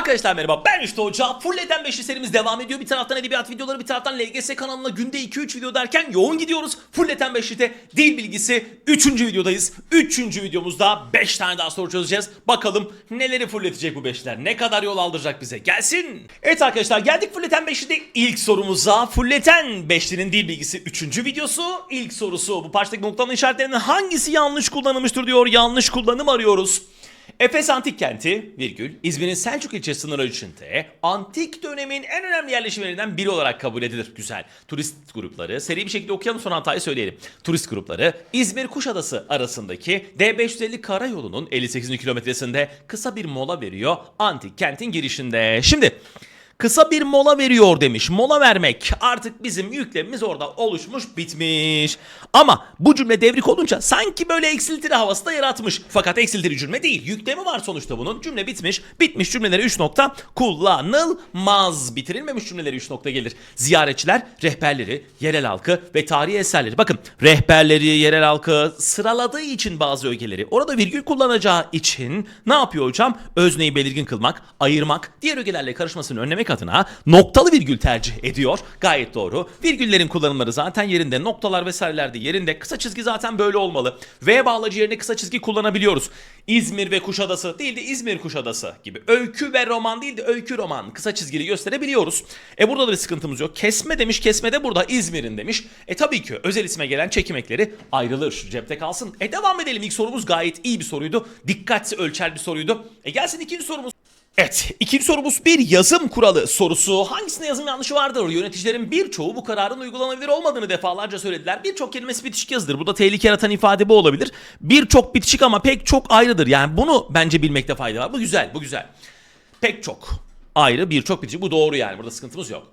Arkadaşlar merhaba ben Rüştü Hoca. Full Eden 5 serimiz devam ediyor. Bir taraftan edebiyat videoları bir taraftan LGS kanalına günde 2-3 video derken yoğun gidiyoruz. Full Eden 5'te dil bilgisi 3. videodayız. 3. videomuzda 5 tane daha soru çözeceğiz. Bakalım neleri fulletecek bu 5'ler? Ne kadar yol aldıracak bize? Gelsin. Evet arkadaşlar geldik Full Eden 5'te ilk sorumuza. Full Eden 5'lerin dil bilgisi 3. videosu. İlk sorusu bu parçadaki noktalama işaretlerinin hangisi yanlış kullanılmıştır diyor. Yanlış kullanım arıyoruz. Efes Antik Kenti, virgül, İzmir'in Selçuk ilçesi sınırı içinde antik dönemin en önemli yerleşimlerinden biri olarak kabul edilir. Güzel. Turist grupları, seri bir şekilde okuyalım sonra hatayı söyleyelim. Turist grupları, İzmir Kuşadası arasındaki D550 karayolunun 58. kilometresinde kısa bir mola veriyor antik kentin girişinde. Şimdi Kısa bir mola veriyor demiş. Mola vermek artık bizim yüklemimiz orada oluşmuş bitmiş. Ama bu cümle devrik olunca sanki böyle eksiltiri havası da yaratmış. Fakat eksiltiri cümle değil. Yüklemi var sonuçta bunun. Cümle bitmiş. Bitmiş cümleleri 3 nokta kullanılmaz. Bitirilmemiş cümleleri 3 nokta gelir. Ziyaretçiler rehberleri, yerel halkı ve tarihi eserleri. Bakın rehberleri, yerel halkı sıraladığı için bazı ögeleri orada virgül kullanacağı için ne yapıyor hocam? Özneyi belirgin kılmak, ayırmak, diğer ögelerle karışmasını önlemek adına noktalı virgül tercih ediyor. Gayet doğru. Virgüllerin kullanımları zaten yerinde. Noktalar vesaireler de yerinde. Kısa çizgi zaten böyle olmalı. V bağlacı yerine kısa çizgi kullanabiliyoruz. İzmir ve Kuşadası değil de İzmir Kuşadası gibi. Öykü ve roman değil de öykü roman. Kısa çizgili gösterebiliyoruz. E burada da bir sıkıntımız yok. Kesme demiş. Kesme de burada İzmir'in demiş. E tabii ki özel isme gelen çekim ekleri ayrılır. Cepte kalsın. E devam edelim. İlk sorumuz gayet iyi bir soruydu. Dikkat ölçer bir soruydu. E gelsin ikinci sorumuz. Evet, ikinci sorumuz bir yazım kuralı sorusu. Hangisinde yazım yanlışı vardır? Yöneticilerin birçoğu bu kararın uygulanabilir olmadığını defalarca söylediler. Birçok kelimesi bitişik yazıdır. Bu da tehlike yaratan ifade bu olabilir. Birçok bitişik ama pek çok ayrıdır. Yani bunu bence bilmekte fayda var. Bu güzel, bu güzel. Pek çok ayrı, birçok bitişik. Bu doğru yani. Burada sıkıntımız yok.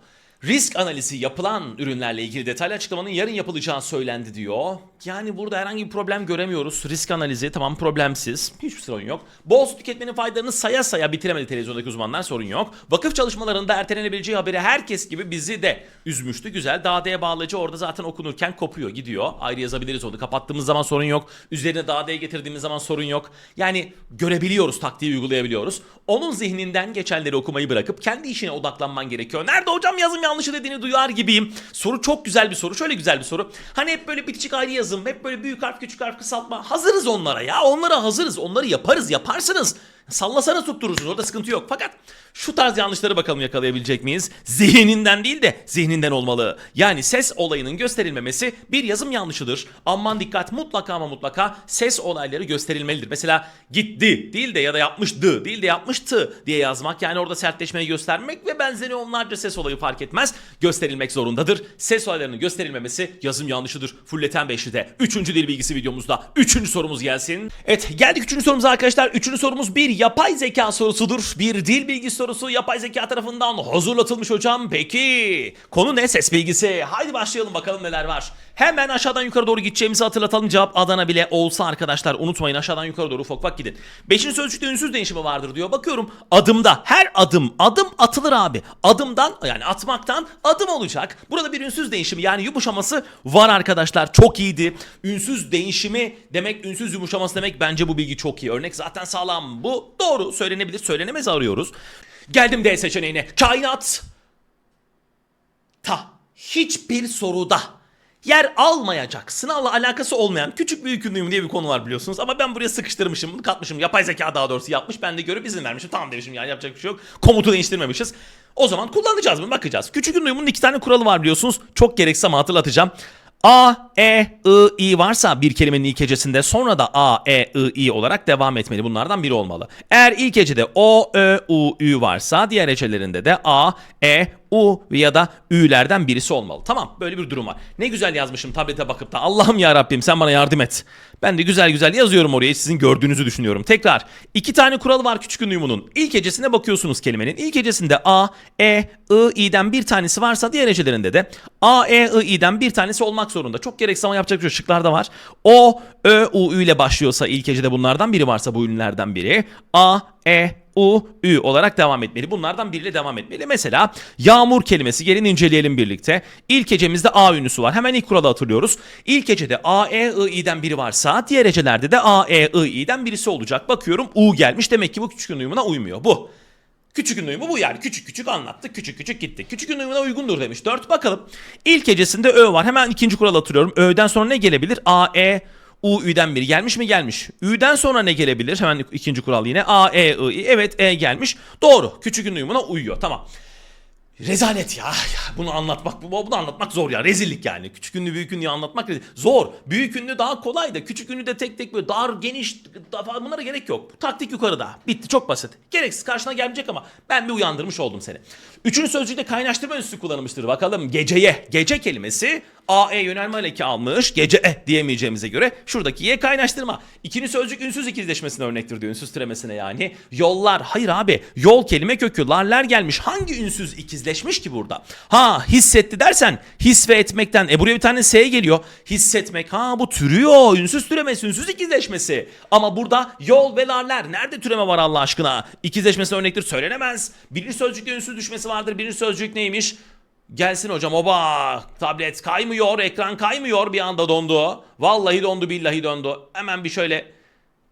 Risk analizi yapılan ürünlerle ilgili detaylı açıklamanın yarın yapılacağı söylendi diyor. Yani burada herhangi bir problem göremiyoruz. Risk analizi tamam problemsiz. Hiçbir sorun yok. Bol su tüketmenin faydalarını saya saya bitiremedi televizyondaki uzmanlar sorun yok. Vakıf çalışmalarında ertelenebileceği haberi herkes gibi bizi de üzmüştü. Güzel. Dağdaya bağlacı orada zaten okunurken kopuyor gidiyor. Ayrı yazabiliriz onu. Kapattığımız zaman sorun yok. Üzerine dağdaya getirdiğimiz zaman sorun yok. Yani görebiliyoruz taktiği uygulayabiliyoruz. Onun zihninden geçenleri okumayı bırakıp kendi işine odaklanman gerekiyor. Nerede hocam yazım yanlışı dediğini duyar gibiyim. Soru çok güzel bir soru. Şöyle güzel bir soru. Hani hep böyle bitişik ayrı yazım, hep böyle büyük harf küçük harf kısaltma. Hazırız onlara ya. Onlara hazırız. Onları yaparız, yaparsınız. Sallasana tutturursunuz. Orada sıkıntı yok. Fakat şu tarz yanlışları bakalım yakalayabilecek miyiz? Zihninden değil de zihninden olmalı. Yani ses olayının gösterilmemesi bir yazım yanlışıdır. Aman dikkat mutlaka ama mutlaka ses olayları gösterilmelidir. Mesela gitti değil de ya da yapmıştı değil de yapmıştı diye yazmak. Yani orada sertleşmeyi göstermek ve benzeri onlarca ses olayı fark etmez. Gösterilmek zorundadır. Ses olaylarının gösterilmemesi yazım yanlışıdır. Fulleten 5'te. Üçüncü dil bilgisi videomuzda. Üçüncü sorumuz gelsin. Evet geldik üçüncü sorumuza arkadaşlar. Üçüncü sorumuz bir yapay zeka sorusudur. Bir dil bilgisi sorusu yapay zeka tarafından hazırlatılmış hocam. Peki konu ne? Ses bilgisi. Haydi başlayalım bakalım neler var. Hemen aşağıdan yukarı doğru gideceğimizi hatırlatalım. Cevap Adana bile olsa arkadaşlar unutmayın aşağıdan yukarı doğru ufak ufak gidin. Beşinci sözcükte ünsüz değişimi vardır diyor. Bakıyorum adımda her adım adım atılır abi. Adımdan yani atmaktan adım olacak. Burada bir ünsüz değişimi yani yumuşaması var arkadaşlar. Çok iyiydi. Ünsüz değişimi demek ünsüz yumuşaması demek bence bu bilgi çok iyi. Örnek zaten sağlam. Bu doğru söylenebilir söylenemez arıyoruz. Geldim D seçeneğine. Kainat ta hiçbir soruda yer almayacak, sınavla alakası olmayan küçük büyük ünlüyüm diye bir konu var biliyorsunuz. Ama ben buraya sıkıştırmışım, bunu katmışım. Yapay zeka daha doğrusu yapmış. Ben de görüp izin vermişim. Tamam demişim yani yapacak bir şey yok. Komutu değiştirmemişiz. O zaman kullanacağız mı? Bakacağız. Küçük ünlüyümün iki tane kuralı var biliyorsunuz. Çok gereksiz ama hatırlatacağım. A, E, I, I varsa bir kelimenin ilk hecesinde sonra da A, E, I, I olarak devam etmeli. Bunlardan biri olmalı. Eğer ilk hecede O, Ö, U, Ü varsa diğer hecelerinde de A, E, U ya da Ü'lerden birisi olmalı. Tamam böyle bir durum var. Ne güzel yazmışım tablete bakıp da Allah'ım ya Rabbim sen bana yardım et. Ben de güzel güzel yazıyorum oraya sizin gördüğünüzü düşünüyorum. Tekrar iki tane kuralı var küçük ünlüyumunun. İlk hecesine bakıyorsunuz kelimenin. İlk hecesinde A, E, I, I'den bir tanesi varsa diğer hecelerinde de A, E, I, I'den bir tanesi olmak zorunda. Çok gereksiz ama yapacak bir şey. Şıklarda var. O, Ö, U, Ü ile başlıyorsa ilk hecede bunlardan biri varsa bu ünlülerden biri. A, E, U, Ü olarak devam etmeli. Bunlardan biriyle devam etmeli. Mesela yağmur kelimesi gelin inceleyelim birlikte. İlk hecemizde A ünlüsü var. Hemen ilk kuralı hatırlıyoruz. İlk hecede A, E, I, I'den biri varsa diğer hecelerde de A, E, I, I'den birisi olacak. Bakıyorum U gelmiş. Demek ki bu küçük uyumuna uymuyor. Bu. Küçük ünlü uyumu bu yani. Küçük küçük anlattık. Küçük küçük gitti. Küçük ünlü uyumuna uygundur demiş. 4 bakalım. İlk hecesinde Ö var. Hemen ikinci kural hatırlıyorum. Ö'den sonra ne gelebilir? A, E, U, Ü'den biri gelmiş mi? Gelmiş. Ü'den sonra ne gelebilir? Hemen ikinci kural yine. A, E, I, I. Evet E gelmiş. Doğru. Küçük ünlü uyumuna uyuyor. Tamam. Rezalet ya. Bunu anlatmak bu- bunu anlatmak zor ya. Rezillik yani. Küçük ünlü büyük ünlü anlatmak zor. Büyük ünlü daha kolay da küçük ünlü de tek tek böyle dar geniş bunlara gerek yok. Bu taktik yukarıda. Bitti çok basit. Gereksiz karşına gelmeyecek ama ben bir uyandırmış oldum seni. Üçüncü sözcükte kaynaştırma ünsü kullanılmıştır. Bakalım geceye. Gece kelimesi AE yönelme aleki almış. Gece e diyemeyeceğimize göre şuradaki ye kaynaştırma. İkinci sözcük ünsüz ikizleşmesine örnektir diyor. Ünsüz türemesine yani. Yollar. Hayır abi. Yol kelime kökü. Larler gelmiş. Hangi ünsüz ikizleşmiş ki burada? Ha hissetti dersen his ve etmekten. E buraya bir tane S geliyor. Hissetmek. Ha bu türüyor. Ünsüz türemesi. Ünsüz ikizleşmesi. Ama burada yol ve larler. Nerede türeme var Allah aşkına? İkizleşmesine örnektir. Söylenemez. Birinci sözcükte ünsüz düşmesi vardır. Birinci sözcük neymiş? Gelsin hocam oba tablet kaymıyor ekran kaymıyor bir anda dondu. Vallahi dondu billahi dondu. Hemen bir şöyle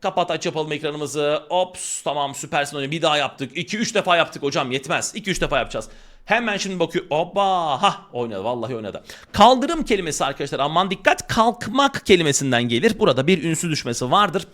kapat aç yapalım ekranımızı. Ops tamam süpersin hocam bir daha yaptık. 2-3 defa yaptık hocam yetmez. 2-3 defa yapacağız. Hemen şimdi bakıyor. Oba ha oynadı vallahi oynadı. Kaldırım kelimesi arkadaşlar aman dikkat kalkmak kelimesinden gelir. Burada bir ünsü düşmesi vardır.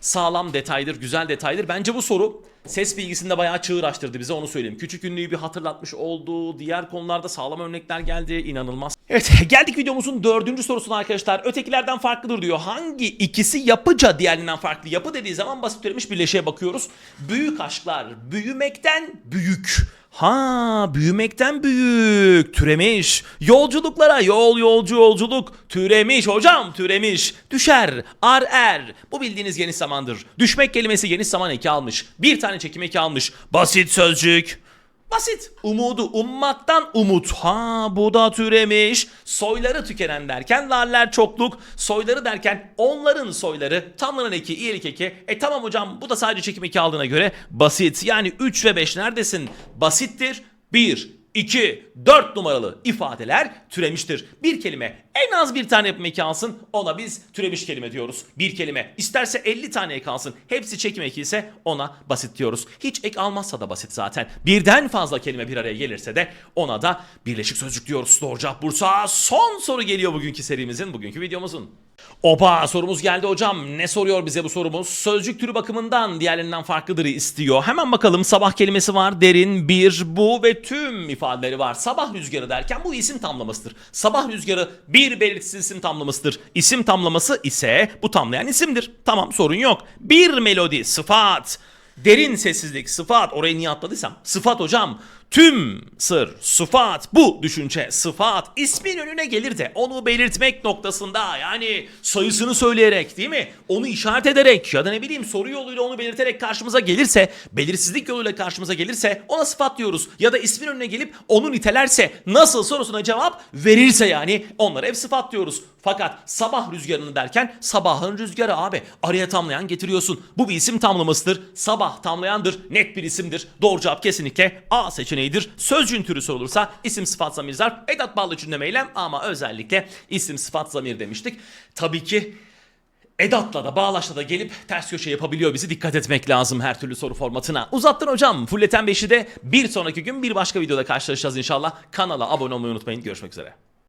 Sağlam detaydır, güzel detaydır. Bence bu soru ses bilgisinde bayağı çığır açtırdı bize onu söyleyeyim. Küçük ünlüyü bir hatırlatmış oldu. Diğer konularda sağlam örnekler geldi. İnanılmaz. Evet geldik videomuzun dördüncü sorusuna arkadaşlar. Ötekilerden farklıdır diyor. Hangi ikisi yapıca diğerinden farklı? Yapı dediği zaman basit türemiş birleşiğe bakıyoruz. Büyük aşklar büyümekten büyük. Ha büyümekten büyük türemiş. Yolculuklara yol yolcu yolculuk türemiş hocam türemiş. Düşer ar er. Bu bildiğiniz geniş zamandır. Düşmek kelimesi geniş zaman eki almış. Bir tane çekim eki almış. Basit sözcük. Basit. Umudu ummaktan umut. Ha bu da türemiş. Soyları tükenen derken laller çokluk. Soyları derken onların soyları. Tamlanan eki, iyilik eki. E tamam hocam bu da sadece çekim eki aldığına göre basit. Yani 3 ve 5 neredesin? Basittir. 1, 2, 4 numaralı ifadeler türemiştir. Bir kelime en az bir tane yapım eki ona biz türemiş kelime diyoruz. Bir kelime isterse 50 tane ek hepsi çekim eki ise ona basit diyoruz. Hiç ek almazsa da basit zaten. Birden fazla kelime bir araya gelirse de ona da birleşik sözcük diyoruz. Doğru cevap Bursa. Son soru geliyor bugünkü serimizin, bugünkü videomuzun. Opa sorumuz geldi hocam. Ne soruyor bize bu sorumuz? Sözcük türü bakımından diğerlerinden farklıdır istiyor. Hemen bakalım sabah kelimesi var. Derin, bir, bu ve tüm ifadeleri var. Sabah rüzgarı derken bu isim tamlamasıdır. Sabah rüzgarı bir belirtisiz isim tamlamasıdır. İsim tamlaması ise bu tamlayan isimdir. Tamam sorun yok. Bir melodi, sıfat. Derin sessizlik, sıfat. Orayı niye atladıysam. Sıfat hocam. Tüm sır, sıfat, bu düşünce, sıfat ismin önüne gelir de onu belirtmek noktasında yani sayısını söyleyerek değil mi? Onu işaret ederek ya da ne bileyim soru yoluyla onu belirterek karşımıza gelirse, belirsizlik yoluyla karşımıza gelirse ona sıfat diyoruz. Ya da ismin önüne gelip onu nitelerse, nasıl sorusuna cevap verirse yani onlara hep sıfat diyoruz. Fakat sabah rüzgarını derken sabahın rüzgarı abi. Araya tamlayan getiriyorsun. Bu bir isim tamlamasıdır. Sabah tamlayandır. Net bir isimdir. Doğru cevap kesinlikle A seçeneğidir. Sözcüğün türü sorulursa isim sıfat zamir. Edat bağlı cümleme eylem ama özellikle isim sıfat zamir demiştik. Tabii ki Edat'la da bağlaçla da gelip ters köşe yapabiliyor bizi. Dikkat etmek lazım her türlü soru formatına. Uzattın hocam. Fulleten 5'i de bir sonraki gün bir başka videoda karşılaşacağız inşallah. Kanala abone olmayı unutmayın. Görüşmek üzere.